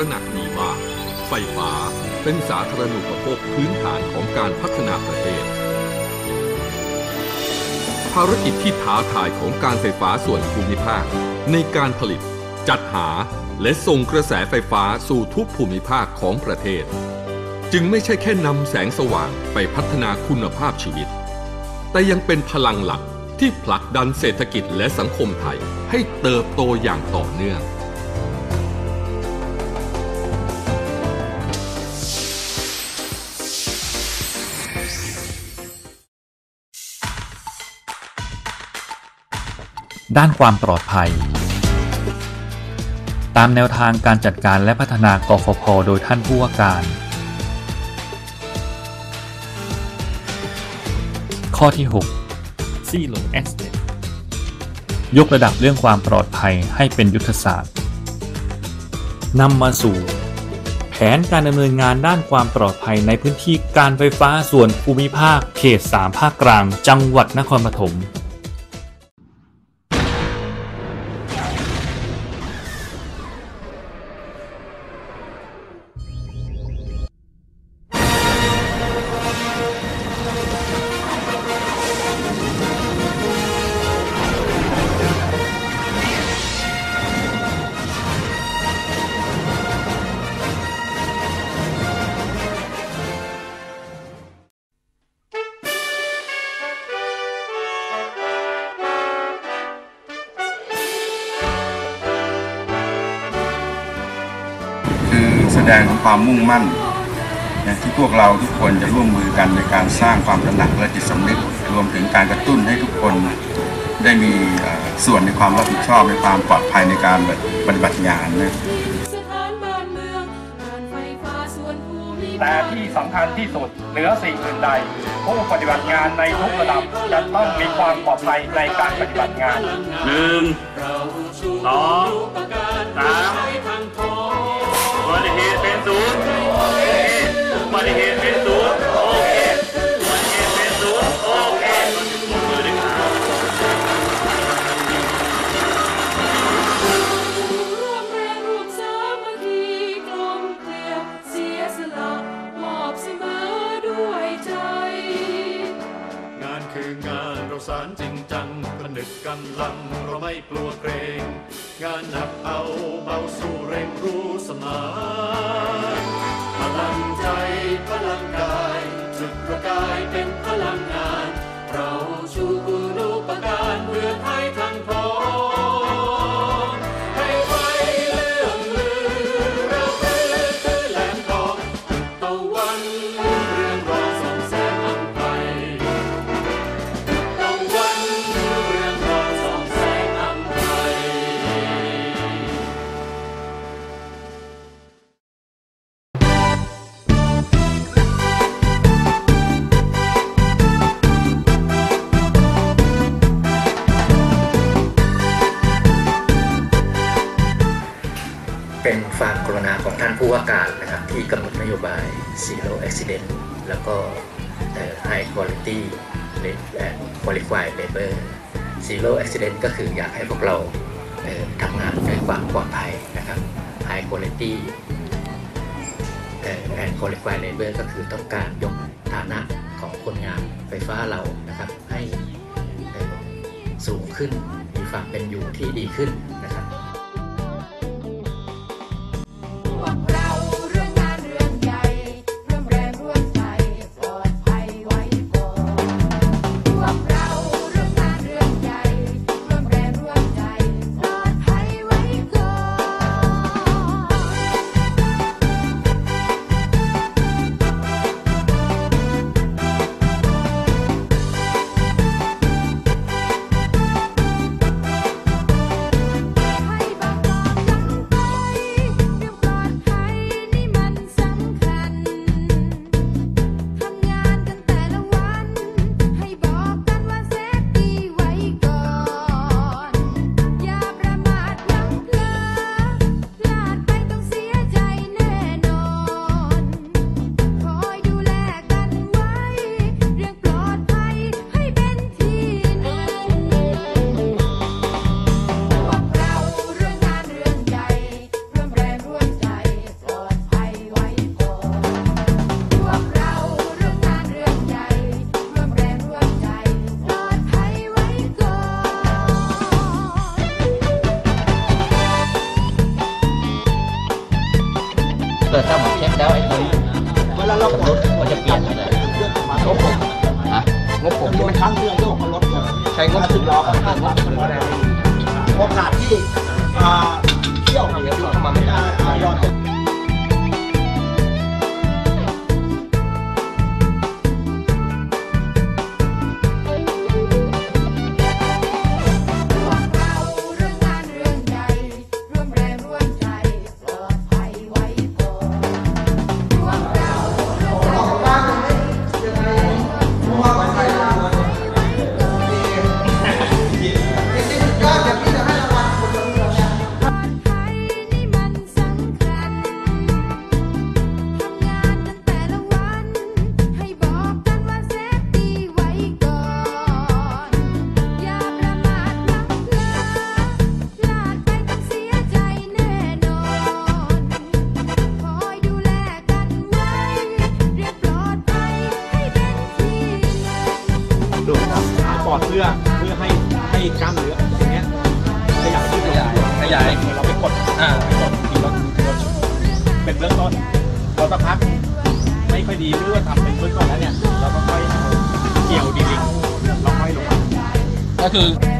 ระหนักดีว่า ไฟฟ้าเป็นสาธารณูปโภคพื้นฐานของการพัฒนาประเทศ ภารกิจที่ท้าทายของการไฟฟ้าส่วนภูมิภาค ในการผลิต จัดหาและส่งกระแสไฟฟ้าสู่ทุกภูมิภาคของประเทศ จึงไม่ใช่แค่นำแสงสว่างไปพัฒนาคุณภาพชีวิต แต่ยังเป็นพลังหลักที่ผลักดันเศรษฐกิจและสังคมไทยให้เติบโตอย่างต่อเนื่อง ด้านความปลอดภัย ตามแนวทางการจัดการและพัฒนากฟผโดยท่านผู้ว่าการ ข้อที่6 Zero Accident ยกระดับเรื่องความปลอดภัยให้เป็นยุทธศาสตร์นำมาสู่ แผนการดำเนินงานด้านความปลอดภัยในพื้นที่การไฟฟ้าส่วนภูมิภาคเขต 3 ภาคกลาง จังหวัดนครปฐม คือแสดงความมุ่งมั่นนะที่พวกเราทุกคนจะร่วมมือกันในการสร้างความตระหนักและจิตสำนึกรวมถึงการกระตุ้นให้ทุกคนได้มีเอ่อส่วนในความรับผิดชอบในความปลอดภัยในการปฏิบัติงานนะสถานบ้านเมืองการไฟฟ้าส่วนภูมิแต่ที่สำคัญที่สุดเหนือสิ่งอื่นใด ผู้ปฏิบัติงานในทุกระดับจะต้องมีความปลอดภัยในการปฏิบัติงานหนึ่งสองสาม ติเหตุเป็นศูนย์โอเคอุบัติเหตุเป็นศูนย์โอเคปรบมือด้วยครับร่วมแรงร่วมสามัคคีกลมเกลียวเสียสละมอบเสมอด้วยใจ งานคืองานเราสารจริงจังประนึกกำลังเราไม่กลัวเกรง งานหนักเอาเบาสู้เร่งรู้สมานพลัง ใผู้ว่าการนะครับที่กำหนดนโยบาย Zero Accident แล้วก็ High Quality and Qualified Labor Zero Accident ก็คืออยากให้พวกเราเทำงานด้วยความปลอดภัยนะครับ High Quality เอ่อ and Qualified Labor ก็คือต้องการยกฐานะของคนงานไฟฟ้าเรานะครับให้สูงขึ้นมีความเป็นอยู่ที่ดีขึ้นนะครับ เวลาเรากดมันจะเปลี่ยนไปเลยงบผมฮะงบผมที่มันค้างเรื่องโยกมันลดลงใช้งบสิบล้อกับค่างบมันก็ได้โอกาสที่อ่าเที่ยวของเดี๋ยวเข้ามาไม่ได้อ่ายอดายขยายเราไปกดอ่าไปกดทีละทีละเป็นเบื้องต้นพอสักพักไม่ค่อยดีหรือว่าทำเป็นเบื้องต้นแล้วเนี่ยเราก็ค่อยเอาเกี่ยวดีลิงเราค่อยลงมาก็คือแรง